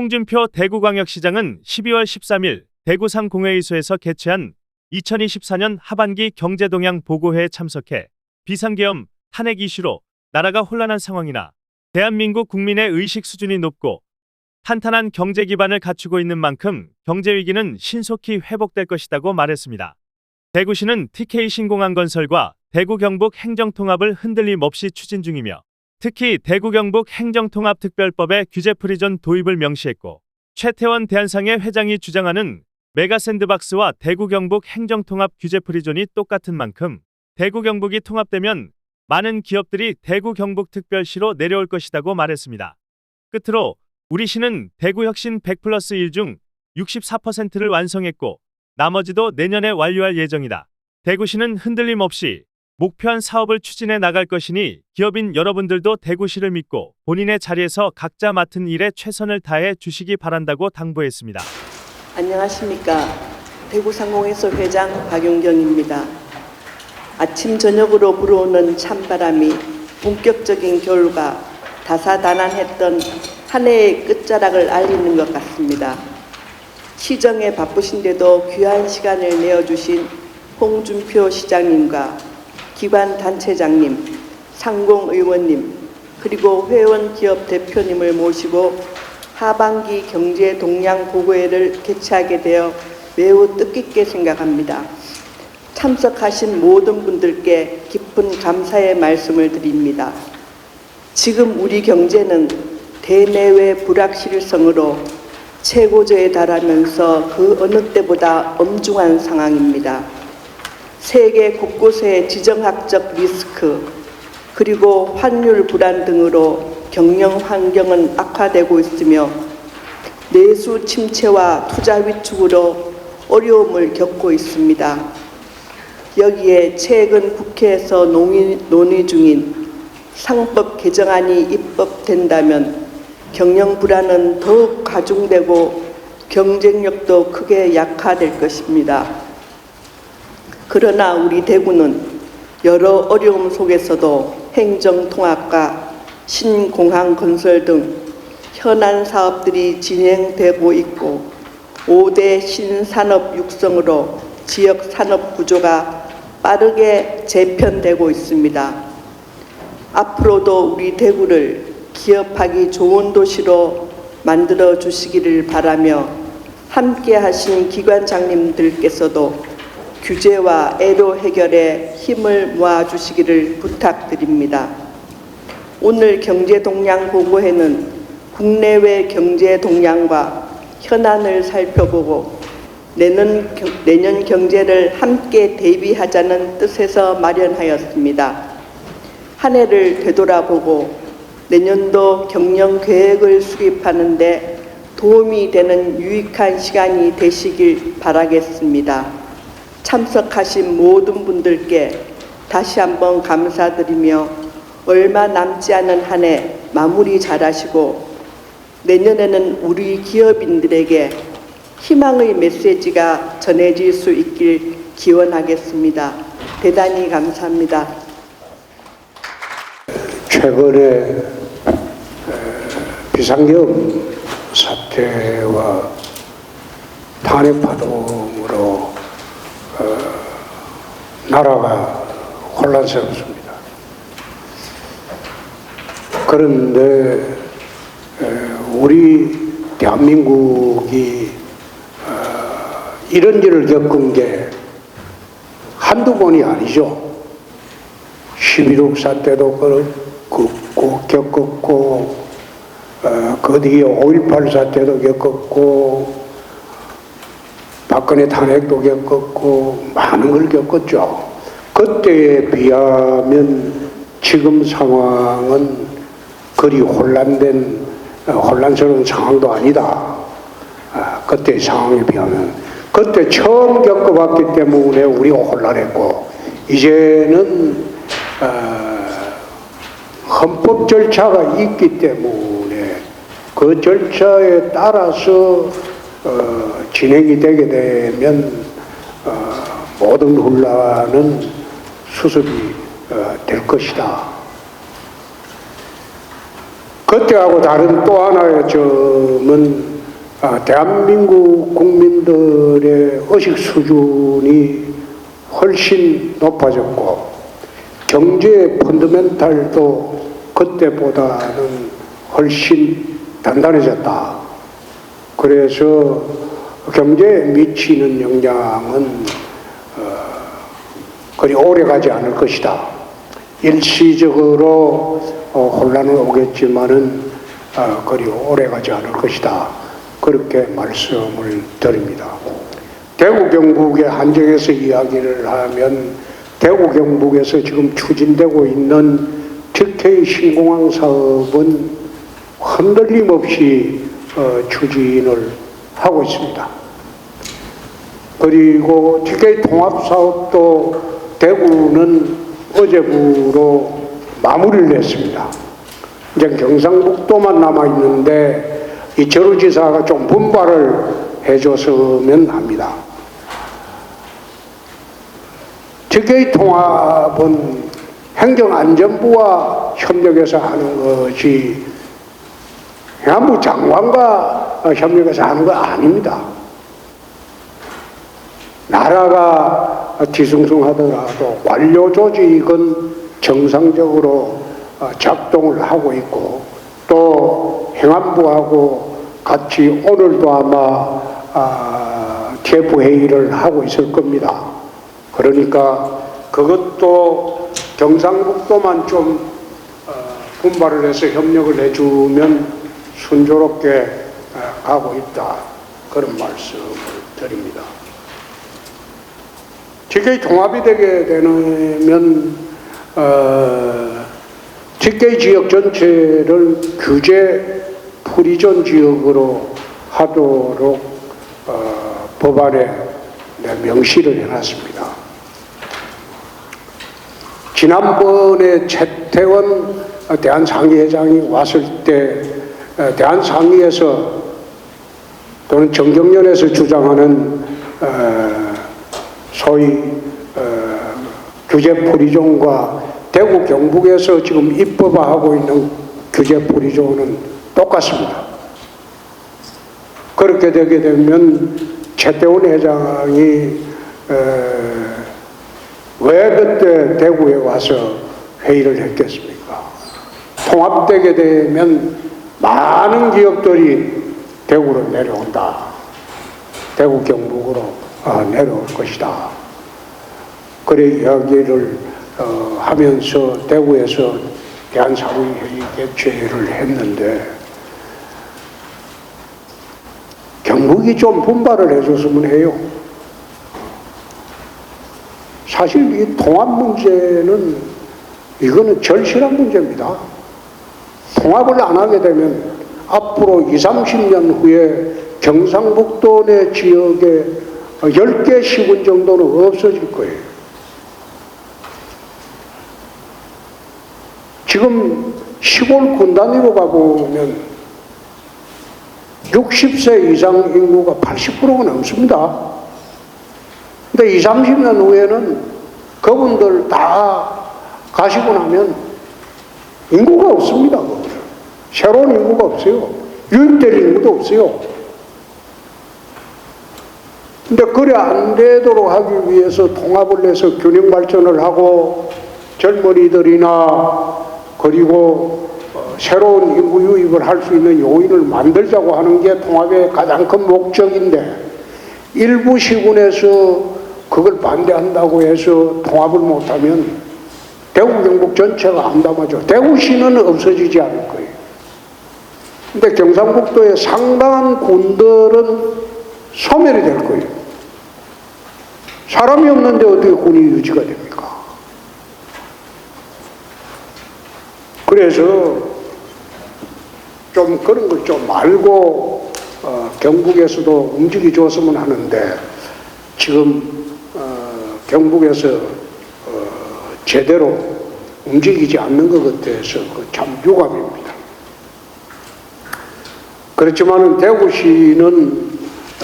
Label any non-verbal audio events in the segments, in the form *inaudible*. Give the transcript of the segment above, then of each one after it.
홍준표 대구광역시장은 12월 13일 대구 상공회의소에서 개최한 2024년 하반기 경제동향 보고회에 참석해 비상계엄, 탄핵 이슈로 나라가 혼란한 상황이나 대한민국 국민의 의식 수준이 높고 탄탄한 경제 기반을 갖추고 있는 만큼 경제 위기는 신속히 회복될 것이라고 말했습니다. 대구시는 TK 신공항 건설과 대구 경북 행정통합을 흔들림 없이 추진 중이며 특히 대구 경북 행정통합특별법의 규제 프리존 도입을 명시했고 최태원 대한상회 회장이 주장하는 메가 샌드박스와 대구 경북 행정통합 규제 프리존이 똑같은 만큼 대구 경북이 통합되면 많은 기업들이 대구 경북 특별시로 내려올 것이라고 말했습니다. 끝으로 우리 시는 대구 혁신 100 플러스 1 중 64%를 완성했고 나머지도 내년에 완료할 예정이다. 대구시는 흔들림 없이 목표한 사업을 추진해 나갈 것이니 기업인 여러분들도 대구시를 믿고 본인의 자리에서 각자 맡은 일에 최선을 다해 주시기 바란다고 당부했습니다. 안녕하십니까. 대구상공회소 회장 박용경입니다. 아침 저녁으로 불어오는 찬바람이 본격적인 겨울과 다사다난했던 한 해의 끝자락을 알리는 것 같습니다. 시정에 바쁘신데도 귀한 시간을 내어주신 홍준표 시장님과 기관 단체장님, 상공 의원님, 그리고 회원 기업 대표님을 모시고 하반기 경제 동향 보고회를 개최하게 되어 매우 뜻깊게 생각합니다. 참석하신 모든 분들께 깊은 감사의 말씀을 드립니다. 지금 우리 경제는 대내외 불확실성으로 최고조에 달하면서 그 어느 때보다 엄중한 상황입니다. 세계 곳곳의 지정학적 리스크 그리고 환율 불안 등으로 경영 환경은 악화되고 있으며 내수 침체와 투자 위축으로 어려움을 겪고 있습니다. 여기에 최근 국회에서 논의, 논의 중인 상법 개정안이 입법된다면 경영 불안은 더욱 가중되고 경쟁력도 크게 약화될 것입니다. 그러나 우리 대구는 여러 어려움 속에서도 행정통합과 신공항 건설 등 현안 사업들이 진행되고 있고 5대 신산업 육성으로 지역 산업 구조가 빠르게 재편되고 있습니다. 앞으로도 우리 대구를 기업하기 좋은 도시로 만들어 주시기를 바라며 함께 하신 기관장님들께서도 규제와 애로 해결에 힘을 모아 주시기를 부탁드립니다. 오늘 경제 동향 보고회는 국내외 경제 동향과 현안을 살펴보고 내년, 경- 내년 경제를 함께 대비하자는 뜻에서 마련하였습니다. 한 해를 되돌아보고 내년도 경영 계획을 수립하는데 도움이 되는 유익한 시간이 되시길 바라겠습니다. 참석하신 모든 분들께 다시 한번 감사드리며 얼마 남지 않은 한 해 마무리 잘하시고 내년에는 우리 기업인들에게 희망의 메시지가 전해질 수 있길 기원하겠습니다. 대단히 감사합니다. 최근에 에, 비상계엄 사태와 탄핵 파동으로 어, 나라가 혼란스럽습니다. 그런데 에, 우리 대한민국이 어, 이런 일을 겪은 게 한두 번이 아니죠. 11.6 사태도 겪었고, 겪었고 어, 그 뒤에 5.18 사태도 겪었고, 박근혜 탄핵도 겪었고, 많은 걸 겪었죠. 그때에 비하면 지금 상황은 그리 혼란된, 어, 혼란스러운 상황도 아니다. 아, 그때 상황에 비하면. 그때 처음 겪어봤기 때문에 우리가 혼란했고, 이제는 어, 헌법 절차가 있기 때문에 그 절차에 따라서 어, 진행이 되게 되면 어, 모든 혼란은 수습이 어, 될 것이다. 그때하고 다른 또 하나의 점은 아, 대한민국 국민들의 의식 수준이 훨씬 높아졌고 경제의 펀더멘탈도 그때보다는 훨씬 단단해졌다. 그래서 경제에 미치는 영향은 어, 그리 오래 가지 않을 것이다. 일시적으로 어, 혼란은 오겠지만은 어, 그리 오래 가지 않을 것이다. 그렇게 말씀을 드립니다. 대구 경북의 한정에서 이야기를 하면 대구 경북에서 지금 추진되고 있는 TK 신공항 사업은 흔들림 없이 어, 추진을 하고 있습니다. 그리고 TK 통합 사업도 대구는 어제부로 마무리를 했습니다. 이제 경상북도만 남아 있는데 이철우 지사가 좀 분발을 해줬으면 합니다. TK 통합은 행정안전부와 협력해서 하는 것이 행안부 장관과 협력해서 하는 거 아닙니다. 나라가 뒤숭숭하더라도 관료 조직은 정상적으로 어, 작동을 하고 있고 또 행안부하고 같이 오늘도 아마 아, TF 회의를 하고 있을 겁니다. 그러니까 그것도 경상북도만 좀 어, 분발을 해서 협력을 해주면 순조롭게 어, 가고 있다. 그런 말씀을 드립니다. TK 통합이 되게 되면 어, TK 지역 전체를 규제 프리존 지역으로 하도록 어, 법안에 네, 명시를 해놨습니다. 지난번에 최태원 대한상의회장이 왔을 때 어, 대한상의에서 또는 정경련에서 주장하는 어, 소위 어, 규제 프리존과 대구 경북에서 지금 입법화하고 있는 규제 프리존은 똑같습니다. 그렇게 되게 되면 최태원 회장이 에, 왜 그때 대구에 와서 회의를 했겠습니까? 통합되게 되면 많은 기업들이 대구로 내려온다. 대구 경북으로 어, 내려올 것이다. 그래 이야기를 어, 하면서 대구에서 대한사회회의 개최를 했는데 경북이 좀 분발을 해줬으면 해요. 사실 이 통합 문제는 이거는 절실한 문제입니다. 통합을 안 하게 되면 앞으로 2, 30년 후에 경상북도 내 지역에 10개 시군 정도는 없어질 거예요. 지금 시골 군단위로 가보면 60세 이상 인구가 80%가 넘습니다. 근데 20, 30년 후에는 그분들 다 가시고 나면 인구가 없습니다. 새로운 인구가 없어요. 유입될 인구도 없어요. 근데 그래 안 되도록 하기 위해서 통합을 해서 균형 발전을 하고 젊은이들이나 그리고 어, 새로운 인구 유입을 할 수 있는 요인을 만들자고 하는 게 통합의 가장 큰 목적인데 일부 시군에서 그걸 반대한다고 해서 통합을 못하면 대구 경북 전체가 암담하죠. 대구시는 없어지지 않을 거예요. 근데 경상북도의 상당한 군들은 소멸이 될 거예요. 사람이 없는데 어떻게 군이 유지가 됩니까? 그래서 좀 그런 걸 좀 말고 어, 경북에서도 움직이 줬으면 하는데 지금 어, 경북에서 어, 제대로 움직이지 않는 것 같아서 그참 유감입니다. 그렇지만은 대구시는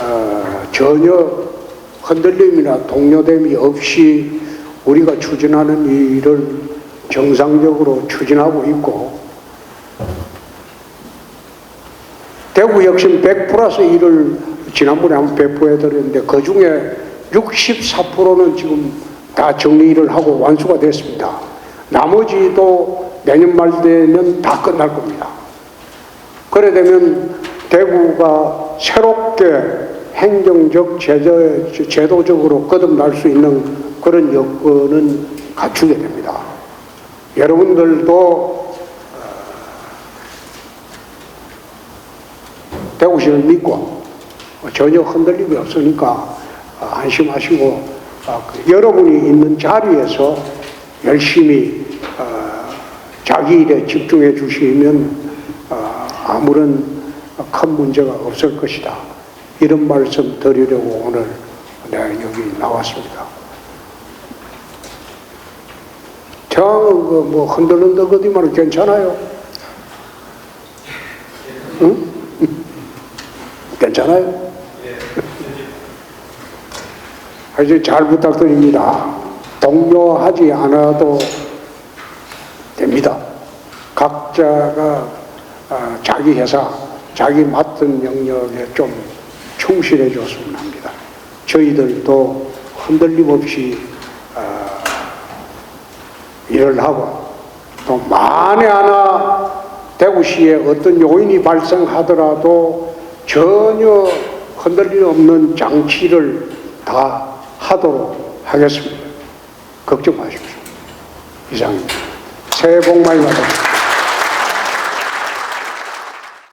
어, 전혀 흔들림이나 동요됨이 없이 우리가 추진하는 일을 정상적으로 추진하고 있고 대구 혁신 100 플러스 1을 지난번에 한번 배포해 드렸는데 그 중에 64%는 지금 다 정리를 하고 완수가 됐습니다. 나머지도 내년 말 되면 다 끝날 겁니다. 그래 되면 대구가 새롭게 행정적 제도, 제도적으로 거듭날 수 있는 그런 여건은 갖추게 됩니다. 여러분들도 어, 대구시를 믿고 전혀 흔들림이 없으니까 어, 안심하시고 어, 그 여러분이 있는 자리에서 열심히 어, 자기 일에 집중해 주시면 어, 아무런 큰 문제가 없을 것이다. 이런 말씀 드리려고 오늘 내가 여기 나왔습니다. 저는 그뭐 흔들흔들 거리면 괜찮아요. 응? *laughs* 괜찮아요? 아주 잘 부탁드립니다. 동요하지 않아도 됩니다. 각자가 아, 자기 회사, 자기 맡은 영역에 좀 충실해 줬으면 합니다. 저희들도 흔들림 없이 아, 일을 하고 또 만에 하나 대구시에 어떤 요인이 발생하더라도 전혀 흔들림 없는 장치를 다 하도록 하겠습니다. 걱정 마십시오. 이상입니다. 새해 복 많이 받으십시오.